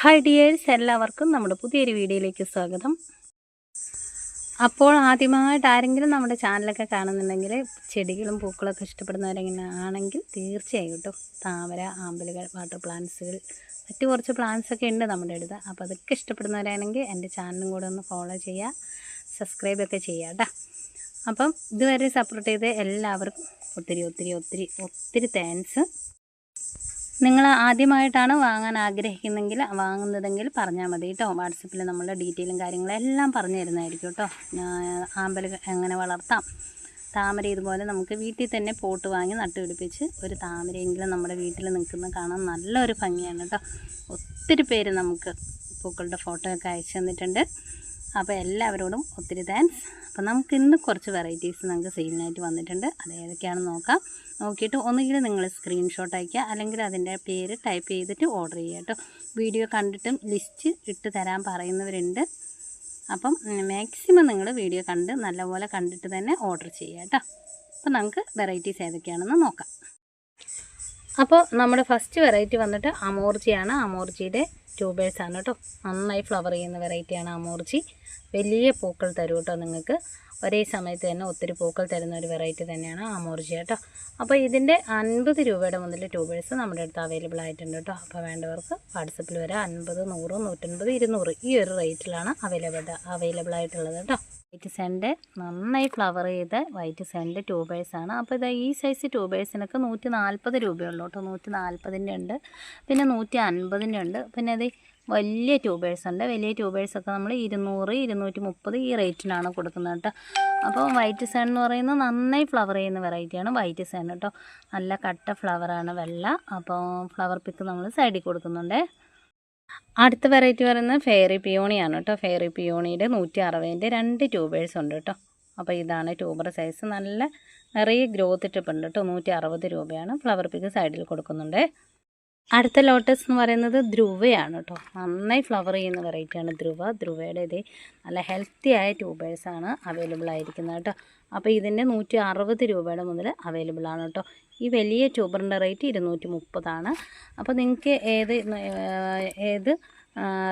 Hi dears എല്ലാവർക്കും നമ്മുടെ പുതിയൊരു വീഡിയോയിലേക്ക് സ്വാഗതം. അപ്പോൾ ആദ്യമായിട്ട് ആരെങ്കിലും നമ്മുടെ ചാനലൊക്കെ കാണുന്നുണ്ടെങ്കിൽ ചെടികളും പൂക്കളൊക്കെ ഇഷ്ടപ്പെടുന്നവരെങ്ങനെ ആണെങ്കിൽ തീർച്ചയായിട്ടും താമര ആമ്പലുകൾ വാട്ടർ പ്ലാന്റ്സുകൾ മറ്റു കുറച്ച് പ്ലാന്റ്സ് ഒക്കെ ഉണ്ട് നമ്മുടെ അടുത്ത്. അപ്പോൾ അതൊക്കെ ഇഷ്ടപ്പെടുന്നവരാണെങ്കിൽ എന്റെ ചാനലും കൂടെ ഒന്ന് ഫോളോ ചെയ്യുക സബ്സ്ക്രൈബ് ഒക്കെ ചെയ്യുക കേട്ടോ. അപ്പം ഇതുവരെ സപ്പോർട്ട് ചെയ്ത് എല്ലാവർക്കും ഒത്തിരി ഒത്തിരി ഒത്തിരി ഒത്തിരി താങ്ക്സ്. നിങ്ങൾ ആദ്യമായിട്ടാണ് വാങ്ങാൻ ആഗ്രഹിക്കുന്നെങ്കിൽ വാങ്ങുന്നതെങ്കിൽ പറഞ്ഞാൽ മതി കേട്ടോ. വാട്സപ്പിൽ നമ്മളുടെ ഡീറ്റെയിലും കാര്യങ്ങളും എല്ലാം പറഞ്ഞു തരുന്നതായിരിക്കും കേട്ടോ. ആമ്പൽ എങ്ങനെ വളർത്താം? താമര ഇതുപോലെ നമുക്ക് വീട്ടിൽ തന്നെ പോട്ട് വാങ്ങി നട്ടുപിടിപ്പിച്ച് ഒരു താമരയെങ്കിലും നമ്മുടെ വീട്ടിൽ നിൽക്കുന്ന കാണാൻ നല്ലൊരു ഭംഗിയാണ് കേട്ടോ. ഒത്തിരി പേര് നമുക്ക് പൂക്കളുടെ ഫോട്ടോ ഒക്കെ അയച്ചു തന്നിട്ടുണ്ട്. അപ്പോൾ എല്ലാവരോടും ഒത്തിരി താങ്ക്സ് അപ്പോൾ നമുക്ക് ഇന്ന് കുറച്ച് വെറൈറ്റീസ് നമുക്ക് സെയിലിനായിട്ട് വന്നിട്ടുണ്ട്. അത് ഏതൊക്കെയാണെന്ന് നോക്കാം. നോക്കിയിട്ട് ഒന്നുകിൽ നിങ്ങൾ സ്ക്രീൻഷോട്ട് അയയ്ക്കുക. അല്ലെങ്കിൽ അതിന്റെ പേര് ടൈപ്പ് ചെയ്തിട്ട് ഓർഡർ ചെയ്യുക കേട്ടോ. വീഡിയോ കണ്ടിട്ടും ലിസ്റ്റ് ഇട്ട് തരാൻ പറയുന്നവരുണ്ട്. അപ്പം മാക്സിമം നിങ്ങൾ വീഡിയോ കണ്ട് നല്ലപോലെ കണ്ടിട്ട് തന്നെ ഓർഡർ ചെയ്യുക കേട്ടോ. അപ്പോൾ നമുക്ക് വെറൈറ്റീസ് ഏതൊക്കെയാണെന്ന് നോക്കാം. അപ്പോൾ നമ്മുടെ ഫസ്റ്റ് വെറൈറ്റി വന്നിട്ട് അമോർജിയാണ്. അമോർജിയുടെ ട്യൂബേഴ്സ് ആണ് കേട്ടോ. നന്നായി ഫ്ലവർ ചെയ്യുന്ന വെറൈറ്റിയാണ് അമോർജി വലിയ പൂക്കൾ തരും കേട്ടോ നിങ്ങൾക്ക്. ഒരേ സമയത്ത് തന്നെ ഒത്തിരി പൂക്കൾ തരുന്ന ഒരു വെറൈറ്റി തന്നെയാണ് അമോർജി കേട്ടോ. അപ്പോൾ ഇതിന്റെ അൻപത് രൂപയുടെ മുതൽ ട്യൂബേഴ്സ് നമ്മുടെ അടുത്ത് അവൈലബിൾ ആയിട്ടുണ്ട് കേട്ടോ. അപ്പോൾ വേണ്ടവർക്ക് വാട്സപ്പിൽ വരെ. അൻപത് നൂറ് നൂറ്റൻപത് ഇരുന്നൂറ് ഈ ഒരു റേറ്റിലാണ് അവൈലബിൾ അവൈലബിൾ ആയിട്ടുള്ളത് കേട്ടോ. വൈറ്റ് സെൻഡ് നന്നായി ഫ്ലവർ ചെയ്ത വൈറ്റ് സെൻഡ് ട്യൂബേഴ്സാണ് അപ്പോൾ ഇത് ഈ സൈസ് ട്യൂബേഴ്സിനൊക്കെ നൂറ്റി നാൽപ്പത് രൂപയുള്ളൂ കേട്ടോ. നൂറ്റി നാൽപ്പതിന്റെ ഉണ്ട്. പിന്നെ നൂറ്റി അൻപതിന്റെ ഉണ്ട്. പിന്നെ അത് വലിയ ട്യൂബേഴ്സ് ഉണ്ട്. വലിയ ട്യൂബേഴ്സൊക്കെ നമ്മൾ ഇരുന്നൂറ് ഇരുന്നൂറ്റി മുപ്പത് ഈ റേറ്റിനാണ് കൊടുക്കുന്നത് കേട്ടോ. അപ്പോൾ വൈറ്റ് സൺ എന്ന് പറയുന്നത് നന്നായി ഫ്ലവർ ചെയ്യുന്ന വെറൈറ്റിയാണ് വൈറ്റ് സൺ കേട്ടോ. നല്ല കട്ട ഫ്ലവറാണ് വെള്ള. അപ്പോൾ ഫ്ലവർ പിക്ക് നമ്മൾ സൈഡിൽ കൊടുക്കുന്നുണ്ട്. അടുത്ത വെറൈറ്റി പറയുന്നത് ഫെയറി പിയോണിയാണ് കേട്ടോ. ഫെയറി പിയോണിയുടെ നൂറ്റി അറുപതിന്റെ രണ്ട് ട്യൂബേഴ്സ് ഉണ്ട് കേട്ടോ. അപ്പോൾ ഇതാണ് ട്യൂബർ സൈസ് നല്ല നിറയെ ഗ്രോത്ത് ടിപ്പ് ഉണ്ട് കേട്ടോ. നൂറ്റി അറുപത് രൂപയാണ് ഫ്ലവർ പിക്ക് സൈഡിൽ കൊടുക്കുന്നുണ്ട്. അടുത്ത ലോട്ടസ് എന്ന് പറയുന്നത് ധ്രുവയാണ് കേട്ടോ നന്നായി ഫ്ലവർ ചെയ്യുന്ന വെറൈറ്റിയാണ് ധ്രുവ. ധ്രുവയുടെ ഇതേ നല്ല ഹെൽത്തി ആയ ട്യൂബേഴ്സാണ് അവൈലബിൾ ആയിരിക്കുന്നത് കേട്ടോ അപ്പോൾ ഇതിന്റെ നൂറ്റി അറുപത് രൂപയുടെ മുതൽ അവൈലബിൾ ആണ് കേട്ടോ ഈ വലിയ ട്യൂബറിന്റെ റേറ്റ് ഇരുന്നൂറ്റി മുപ്പതാണ് അപ്പോൾ നിങ്ങൾക്ക് ഏത് ഏത്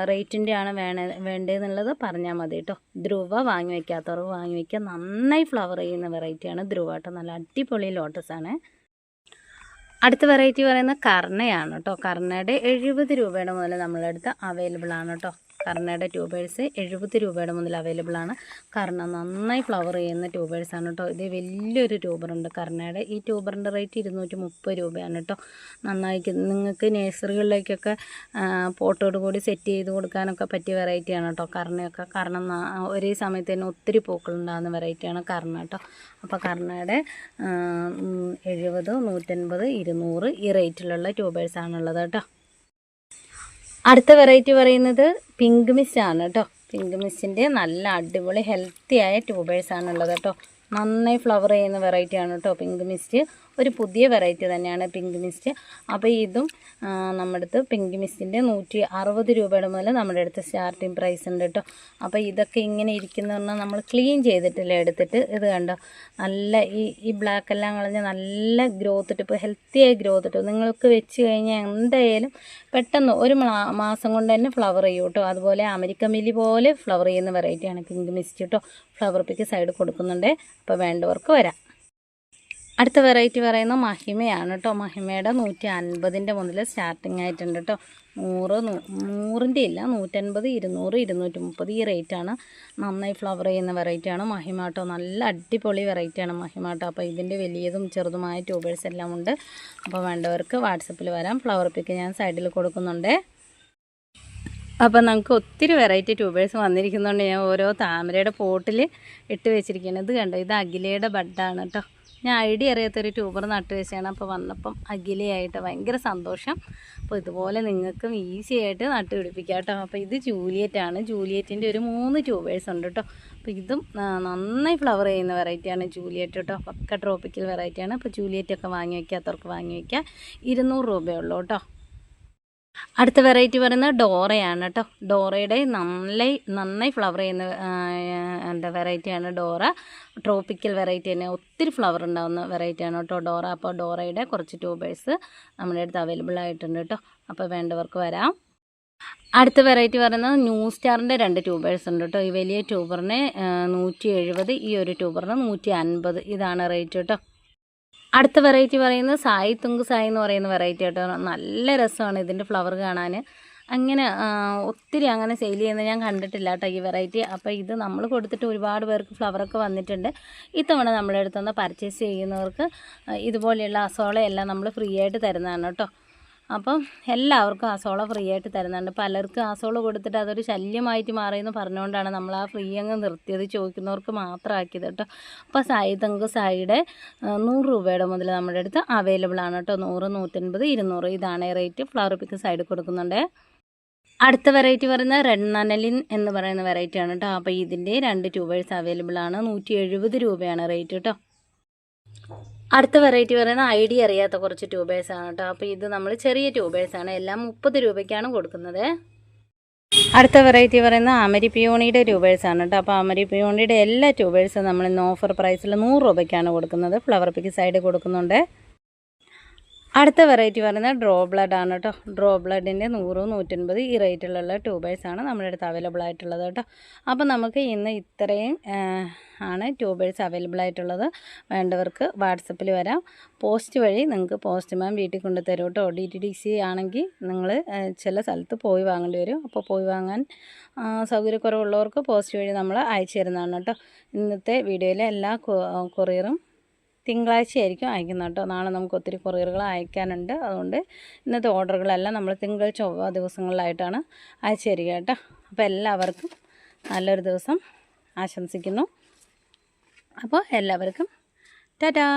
റേറ്റിന്റെ ആണ് വേണ വേണ്ടതെന്നുള്ളത് പറഞ്ഞാൽ മതി കേട്ടോ ധ്രുവ വാങ്ങി വയ്ക്കാത്തവർ വാങ്ങി വയ്ക്കുക നന്നായി ഫ്ലവർ ചെയ്യുന്ന വെറൈറ്റിയാണ് ധ്രുവ കേട്ടോ നല്ല അടിപൊളി ലോട്ടസാണ് അടുത്ത വെറൈറ്റി പറയുന്ന കർണയാണ് കേട്ടോ കർണയുടെ എഴുപത് രൂപയുടെ മുതൽ നമ്മളെടുത്ത് അവൈലബിൾ ആണ് കേട്ടോ കർണയുടെ ട്യൂബേഴ്സ് എഴുപത് രൂപയുടെ മുതൽ അവൈലബിൾ ആണ്. കർണ നന്നായി ഫ്ലവർ ചെയ്യുന്ന ട്യൂബേഴ്സാണ് കേട്ടോ ഇത് വലിയൊരു ട്യൂബറുണ്ട് കർണയുടെ ഈ ട്യൂബറിന്റെ റേറ്റ് ഇരുന്നൂറ്റി മുപ്പത് രൂപയാണ് കേട്ടോ നന്നായി നിങ്ങൾക്ക് നേഴ്സറികളിലേക്കൊക്കെ പോട്ടോട് കൂടി സെറ്റ് ചെയ്ത് കൊടുക്കാനൊക്കെ പറ്റിയ വെറൈറ്റിയാണ് കേട്ടോ കർണയൊക്കെ കാരണം ഒരേ സമയത്ത് തന്നെ ഒത്തിരി പൂക്കളുണ്ടാകുന്ന വെറൈറ്റിയാണ് കർണ കേട്ടോ അപ്പോൾ കർണയുടെ എഴുപത് നൂറ്റൻപത് ഇരുന്നൂറ് ഈ റേറ്റിലുള്ള ട്യൂബേഴ്സാണുള്ളത് കേട്ടോ അടുത്ത വെറൈറ്റി പറയുന്നത് പിങ്ക് മിസ്റ്റ് ആണ് കേട്ടോ. പിങ്ക് മിസ്സിന്റെ നല്ല അടിപൊളി ഹെൽത്തി ആയ ട്യൂബേഴ്സാണ് ഉള്ളത് കേട്ടോ. നന്നായി ഫ്ലവർ ചെയ്യുന്ന വെറൈറ്റിയാണ് കേട്ടോ പിങ്ക് മിസ്റ്റ് ഒരു പുതിയ വെറൈറ്റി തന്നെയാണ് പിങ്ക് മിസ്റ്റ് അപ്പോൾ ഇതും നമ്മുടെ അടുത്ത് പിങ്ക് മിസ്റ്റിന്റെ നൂറ്റി അറുപത് രൂപയുടെ മുതൽ നമ്മുടെ അടുത്ത് സ്റ്റാർട്ടിങ് പ്രൈസ് ഉണ്ട് കേട്ടോ അപ്പോൾ ഇതൊക്കെ ഇങ്ങനെ ഇരിക്കുന്ന പറഞ്ഞാൽ നമ്മൾ ക്ലീൻ ചെയ്തിട്ടില്ല എടുത്തിട്ട് ഇത് കണ്ടോ? നല്ല ഈ ഈ ബ്ലാക്ക് എല്ലാം കളഞ്ഞ് നല്ല ഗ്രോത്ത് ടിപ്പ് ഹെൽത്തിയായ ഗ്രോത്ത് ടിപ്പ് നിങ്ങൾക്ക് വെച്ച് കഴിഞ്ഞാൽ എന്തായാലും പെട്ടെന്ന് ഒരു മാസം കൊണ്ട് തന്നെ ഫ്ലവർ ചെയ്യും കേട്ടോ അതുപോലെ അമേരിക്ക മില്ലി പോലെ ഫ്ലവർ ചെയ്യുന്ന വെറൈറ്റിയാണ് പിങ്ക് മിസ്റ്റ് കേട്ടോ ഫ്ലവർ പിക്ക് സൈഡ് കൊടുക്കുന്നുണ്ട്. അപ്പോൾ വേണ്ടവർക്ക് വരാം. അടുത്ത വെറൈറ്റി പറയുന്ന മഹിമയാണ് കേട്ടോ മഹിമയുടെ നൂറ്റി അൻപതിന്റെ മുതൽ സ്റ്റാർട്ടിങ് ആയിട്ടുണ്ട് കേട്ടോ നൂറ് നൂറിന്റെ ഇല്ല നൂറ്റൻപത് ഇരുന്നൂറ് ഇരുന്നൂറ്റി മുപ്പത് ഈ റേറ്റാണ് നന്നായി ഫ്ലവർ ചെയ്യുന്ന വെറൈറ്റിയാണ് മഹിമ കേട്ടോ നല്ല അടിപൊളി വെറൈറ്റിയാണ് മഹിമ കേട്ടോ അപ്പോൾ ഇതിന്റെ വലിയതും ചെറുതുമായ ട്യൂബേഴ്സ് എല്ലാം ഉണ്ട്. അപ്പോൾ വേണ്ടവർക്ക് വാട്സപ്പിൽ വരാം. ഫ്ലവർ പിക്ക് ഞാൻ സൈഡിൽ കൊടുക്കുന്നുണ്ട്. അപ്പോൾ നമുക്ക് ഒത്തിരി വെറൈറ്റി ട്യൂബേഴ്സ് വന്നിരിക്കുന്നതുകൊണ്ട് ഞാൻ ഓരോ താമരയുടെ പോട്ടിൽ ഇട്ട് വെച്ചിരിക്കുന്നത് കണ്ടോ? ഇത് അഖിലയുടെ ബഡാണ് കേട്ടോ ഞാൻ ഐഡിയ അറിയാത്തൊരു ട്യൂബർ നട്ട് വെച്ചാണ് അപ്പോൾ വന്നപ്പം അഖിലയായിട്ട് ഭയങ്കര സന്തോഷം. അപ്പോൾ ഇതുപോലെ നിങ്ങൾക്കും ഈസി ആയിട്ട് നട്ട് പിടിപ്പിക്കാം കേട്ടോ. അപ്പോൾ ഇത് ജൂലിയറ്റാണ് ജൂലിയറ്റിന്റെ ഒരു മൂന്ന് ട്യൂബേഴ്സ് ഉണ്ട് കേട്ടോ. അപ്പോൾ ഇതും നന്നായി ഫ്ലവർ ചെയ്യുന്ന വെറൈറ്റിയാണ് ജൂലിയറ്റ് കേട്ടോ. പക്ക ട്രോപ്പിക്കൽ വെറൈറ്റിയാണ് അപ്പോൾ ജൂലിയറ്റൊക്കെ വാങ്ങി വയ്ക്കാത്തവർക്ക് വാങ്ങി വയ്ക്കുക ഇരുന്നൂറ് രൂപയുള്ളൂ കേട്ടോ. അടുത്ത വെറൈറ്റി പറയുന്നത് ഡോറയാണ് കേട്ടോ ഡോറയുടെ നല്ല നന്നായി ഫ്ലവർ ചെയ്യുന്ന എന്താ വെറൈറ്റിയാണ് ഡോറ. ട്രോപ്പിക്കൽ വെറൈറ്റി തന്നെ ഒത്തിരി ഫ്ലവർ ഉണ്ടാകുന്ന വെറൈറ്റിയാണ് കേട്ടോ ഡോറ. അപ്പോൾ ഡോറയുടെ കുറച്ച് ട്യൂബേഴ്സ് നമ്മുടെ അടുത്ത് അവൈലബിൾ ആയിട്ടുണ്ട് കേട്ടോ അപ്പോൾ വേണ്ടവർക്ക് വരാം. അടുത്ത വെറൈറ്റി പറയുന്നത് ന്യൂ സ്റ്റാറിന്റെ രണ്ട് ട്യൂബേഴ്സ് ഉണ്ട് കേട്ടോ ഈ വലിയ ട്യൂബറിന് നൂറ്റി എഴുപത് ഈ ഒരു ട്യൂബറിന് നൂറ്റി അൻപത്. ഇതാണ് റേറ്റ് കേട്ടോ അടുത്ത വെറൈറ്റി പറയുന്നത് സായി തുങ്ക് സായി എന്ന് പറയുന്ന വെറൈറ്റി ആയിട്ട് നല്ല രസമാണ് ഇതിന്റെ ഫ്ലവർ കാണാൻ അങ്ങനെ ഒത്തിരി അങ്ങനെ സെയിൽ ചെയ്യുന്നത് ഞാൻ കണ്ടിട്ടില്ല കേട്ടോ ഈ വെറൈറ്റി അപ്പോൾ ഇത് നമ്മൾ കൊടുത്തിട്ട് ഒരുപാട് പേർക്ക് ഫ്ലവറൊക്കെ വന്നിട്ടുണ്ട്. ഇത്തവണ നമ്മളെടുത്തുനിന്ന് പർച്ചേസ് ചെയ്യുന്നവർക്ക് ഇതുപോലെയുള്ള അസോളയെല്ലാം നമ്മൾ ഫ്രീ ആയിട്ട് തരുന്നതാണ് കേട്ടോ. അപ്പം എല്ലാവർക്കും ആസോള ഫ്രീ ആയിട്ട് തരുന്നുണ്ട്. പലർക്കും അസോള കൊടുത്തിട്ട് അതൊരു ശല്യമായിട്ട് മാറിയെന്ന് പറഞ്ഞുകൊണ്ടാണ് നമ്മൾ ആ ഫ്രീ അങ്ങ് നിർത്തിയത്. ചോദിക്കുന്നവർക്ക് മാത്രമാക്കിയത് കേട്ടോ. അപ്പോൾ സായി തങ്ക് നൂറ് രൂപയുടെ മുതൽ നമ്മുടെ അടുത്ത് അവൈലബിൾ ആണ് കേട്ടോ. നൂറ് നൂറ്റൻപത് ഇരുന്നൂറ്. ഇതാണ് റേറ്റ് ഫ്ലവർ പിക്ക് സൈഡ് കൊടുക്കുന്നുണ്ട്. അടുത്ത വെറൈറ്റി പറയുന്നത് റെഡ് നനലിൻ എന്ന് പറയുന്ന വെറൈറ്റി ആണ് കേട്ടോ. അപ്പോൾ ഇതിന്റെ രണ്ട് ട്യൂബേഴ്സ് അവൈലബിൾ ആണ്. നൂറ്റി രൂപയാണ് റേറ്റ് കേട്ടോ. അടുത്ത വെറൈറ്റി പറയുന്ന ഐഡിയ അറിയാത്ത കുറച്ച് ട്യൂബേഴ്സ് ആണ് കേട്ടോ. അപ്പോൾ ഇത് നമ്മൾ ചെറിയ ട്യൂബേഴ്സ് ആണ്. എല്ലാം മുപ്പത് രൂപയ്ക്കാണ് കൊടുക്കുന്നത്. അടുത്ത വെറൈറ്റി പറയുന്ന അമരി പിയോണിയുടെ ട്യൂബേഴ്സ് ആണ് കേട്ടോ. അപ്പോൾ അമരി പിയോണിയുടെ എല്ലാ ട്യൂബേഴ്സും നമ്മൾ ഇന്ന് ഓഫർ പ്രൈസിൽ നൂറ് രൂപയ്ക്കാണ് കൊടുക്കുന്നത്. ഫ്ലവർ പിക്ക് സൈഡ് കൊടുക്കുന്നുണ്ട്. അടുത്ത വെറൈറ്റി പറയുന്നത് ഡ്രോ ബ്ലഡ് ആണ് കേട്ടോ ഡ്രോ ബ്ലഡിന്റെ നൂറ് നൂറ്റൻപത് ഈ റേറ്റിലുള്ള ട്യൂബേഴ്സാണ് നമ്മുടെ അടുത്ത് അവൈലബിൾ ആയിട്ടുള്ളത് കേട്ടോ അപ്പോൾ നമുക്ക് ഇന്ന് ഇത്രയും ആണ് ട്യൂബേഴ്സ് അവൈലബിൾ ആയിട്ടുള്ളത്. വേണ്ടവർക്ക് വാട്സപ്പിൽ വരാം. പോസ്റ്റ് വഴി നിങ്ങൾക്ക് പോസ്റ്റ്മാൻ വീട്ടിൽ കൊണ്ട് തരും കേട്ടോ ഡി ടി ഡി സി ആണെങ്കിൽ നിങ്ങൾ ചില സ്ഥലത്ത് പോയി വാങ്ങേണ്ടി വരും. അപ്പോൾ പോയി വാങ്ങാൻ സൗകര്യക്കുറവുള്ളവർക്ക് പോസ്റ്റ് വഴി നമ്മൾ അയച്ചു തരുന്നതാണ് കേട്ടോ ഇന്നത്തെ വീഡിയോയിലെ എല്ലാ കൊറിയറും തിങ്കളാഴ്ച ആയിരിക്കും അയക്കുന്നത് കേട്ടോ. നാളെ നമുക്ക് ഒത്തിരി കൊറിയറുകൾ അയക്കാനുണ്ട്. അതുകൊണ്ട് ഇന്നത്തെ ഓർഡറുകളെല്ലാം നമ്മൾ തിങ്കൾ ചൊവ്വ ദിവസങ്ങളിലായിട്ടാണ് അയച്ചു തരിക കേട്ടോ. അപ്പോൾ എല്ലാവർക്കും നല്ലൊരു ദിവസം ആശംസിക്കുന്നു. അപ്പോൾ എല്ലാവർക്കും ടാറ്റാ!